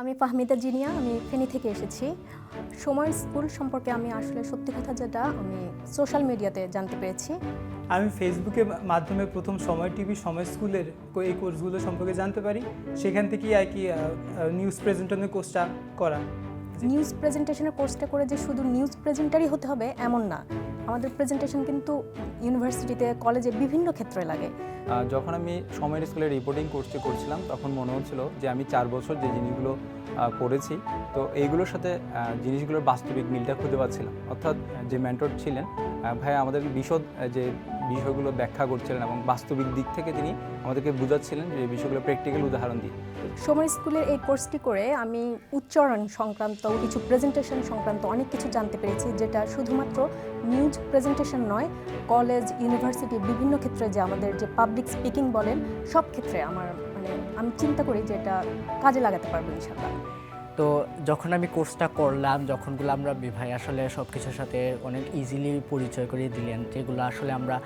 আমি ফাহমিদা জিনিয়া, আমি ফেনি থেকে এসেছি। সময় স্কুল সম্পর্কে আমি আসলে সত্যি কথা যেটা আমি সোশ্যাল মিডিয়াতে জানতে পেরেছি। আমি ফেসবুকের মাধ্যমে প্রথম সময় টিভি, সময় স্কুলের এই কোর্সগুলো সম্পর্কে জানতে পারি। সেখান থেকেই আর কি নিউজ প্রেজেন্টেশনের কোর্সটা করা। নিউজ প্রেজেন্টেশনের কোর্সটা করে যে শুধু নিউজ প্রেজেন্টারই হতে হবে, এমন না। আমাদের প্রেজেন্টেশন কিন্তু ইউনিভার্সিটিতে কলেজে বিভিন্ন ক্ষেত্রে লাগে। যখন আমি সময়ের স্কুলে রিপোর্টিং কোর্সটি করছিলাম, তখন মনে হচ্ছিল যে আমি চার বছর যে জিনিসগুলো পড়েছি তো এইগুলোর সাথে জিনিসগুলোর বাস্তবিক মিলটা খুঁজে পাচ্ছিলাম। অর্থাৎ যে মেন্টর ছিলেন ভাই আমাদের বিশদ যে বিষয়গুলো ব্যাখ্যা করছিলেন এবং বাস্তবিক দিক থেকে তিনি আমাদেরকে বোঝাচ্ছিলেন যে বিষয়গুলো প্র্যাকটিক্যাল উদাহরণ দিয়ে। সময় স্কুলের এই কোর্সটি করে আমি উচ্চারণ সংক্রান্ত, কিছু প্রেজেন্টেশন সংক্রান্ত অনেক কিছু জানতে পেরেছি, যেটা শুধুমাত্র নিউজ প্রেজেন্টেশন নয় কলেজ ইউনিভার্সিটি বিভিন্ন ক্ষেত্রে যে আমাদের যে পাবলিক স্পিকিং বলেন, সব ক্ষেত্রে আমার আমি চিন্তা করি যে এটা কাজে লাগাতে পারব ইনশাল্লাহ তো যখন আমি কোর্সটা করলাম, যখনগুলো আমরা বিভাই আসলে সব কিছুর সাথে অনেক ইজিলি পরিচয় করিয়ে দিলেন, যেগুলো আসলে আমরা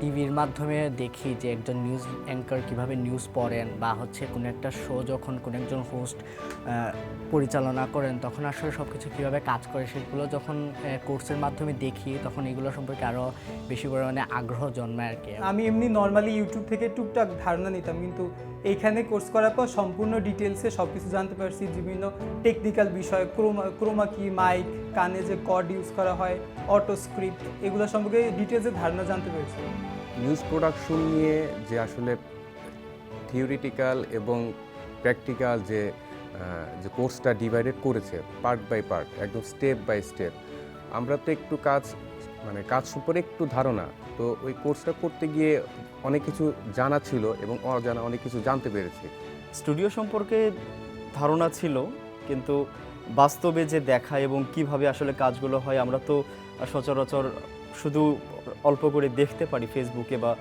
টিভির মাধ্যমে দেখি যে একজন নিউজ অ্যাঙ্কার কীভাবে নিউজ পড়েন বা হচ্ছে কোনো একটা শো যখন কোনো একজন হোস্ট পরিচালনা করেন, তখন আসলে সব কিছু কীভাবে কাজ করে সেগুলো যখন কোর্সের মাধ্যমে দেখি, তখন এগুলো সম্পর্কে আরও বেশি পরিমাণে আগ্রহ জন্মায় আর কি আমি এমনি নর্মালি ইউটিউব থেকে টুকটাক ধারণা নিতাম, কিন্তু এইখানে কোর্স করার পর সম্পূর্ণ ডিটেলসে সব কিছু জানতে পারছি, বিভিন্ন টেকনিক্যাল বিষয় ক্রোমা ক্রোমা কি মাইক কানে যে কর্ড ইউজ করা হয় অটো স্ক্রিপ্ট এগুলো সম্পর্কে ডিটেলসে ধারণা জানতে পেরেছি। নিউজ প্রোডাকশন নিয়ে যে আসলে থিওরিটিক্যাল এবং প্র্যাকটিক্যাল যে যে কোর্সটা ডিভাইডেড করেছে পার্ট বাই পার্ট একদম স্টেপ বাই স্টেপ আমরা তো একটু কাজ মানে কাজ সম্পর্কে একটু ধারণা তো ওই কোর্সটা করতে গিয়ে অনেক কিছু জানা ছিল এবং অজানা অনেক কিছু জানতে পেরেছি। স্টুডিও সম্পর্কে ধারণা ছিল কিন্তু বাস্তবে যে দেখা এবং কীভাবে আসলে কাজগুলো হয়, আমরা তো সচরাচর শুধু অল্প করে দেখতে পারি ফেসবুকে বা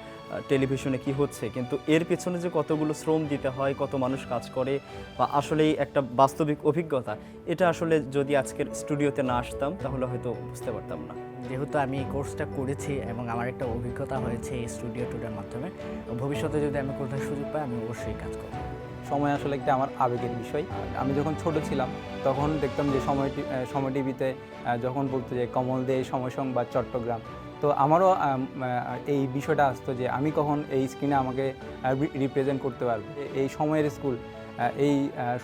টেলিভিশনে কি হচ্ছে। কিন্তু এর পেছনে যে কতগুলো শ্রম দিতে হয়, কত মানুষ কাজ করে বা আসলেই একটা বাস্তবিক অভিজ্ঞতা, এটা আসলে যদি আজকের স্টুডিওতে না আসতাম, তাহলে হয়তো বুঝতে পারতাম না। যেহেতু আমি এই কোর্সটা করেছি এবং আমার একটা অভিজ্ঞতা হয়েছে এই স্টুডিও টুরের মাধ্যমে, ভবিষ্যতে যদি আমি কোথাও সুযোগ পাই, আমি অবশ্যই কাজ করব। সময় আসলে একটা আমার আবেগের বিষয়। আমি যখন ছোট ছিলাম, তখন দেখতাম যে সময় সময় টিভিতে যখন বলতো যে কমল দে সময় সংবাদ চট্টগ্রাম। তো আমারও এই বিষয়টা আসতো যে আমি কখন এই স্ক্রিনে আমাকে রিপ্রেজেন্ট করতে পারব। এই সময়ের স্কুল এই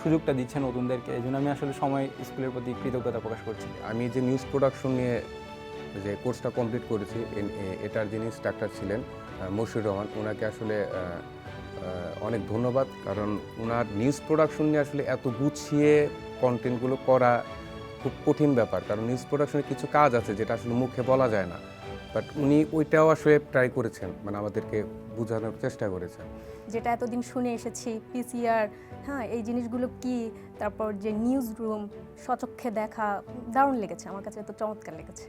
সুযোগটা দিচ্ছে নতুনদেরকে। এই জন্য আমি আসলে সময় স্কুলের প্রতি কৃতজ্ঞতা প্রকাশ করছি। আমি যে নিউজ প্রোডাকশন নিয়ে যে কোর্সটা কমপ্লিট করেছি এটার যিনি ইনস্ট্রাক্টর ছিলেন মশিউর রহমান ওনাকে আসলে অনেক ধন্যবাদ, কারণ ওনার নিউজ প্রোডাকশন নিয়ে আসলে এত গুছিয়ে কন্টেন্টগুলো করা খুব কঠিন ব্যাপার, কারণ নিউজ প্রোডাকশনের কিছু কাজ আছে যেটা আসলে মুখে বলা যায় না। বাট উনি ওইটাও আসলে ট্রাই করেছেন মানে আমাদেরকে বোঝানোর চেষ্টা করেছেন। যেটা এতদিন শুনে এসেছি পিসিআর হ্যাঁ এই জিনিসগুলো কি, তারপর যে নিউজ রুম সচক্ষে দেখা, দারুণ লেগেছে, আমার কাছে এত চমৎকার লেগেছে।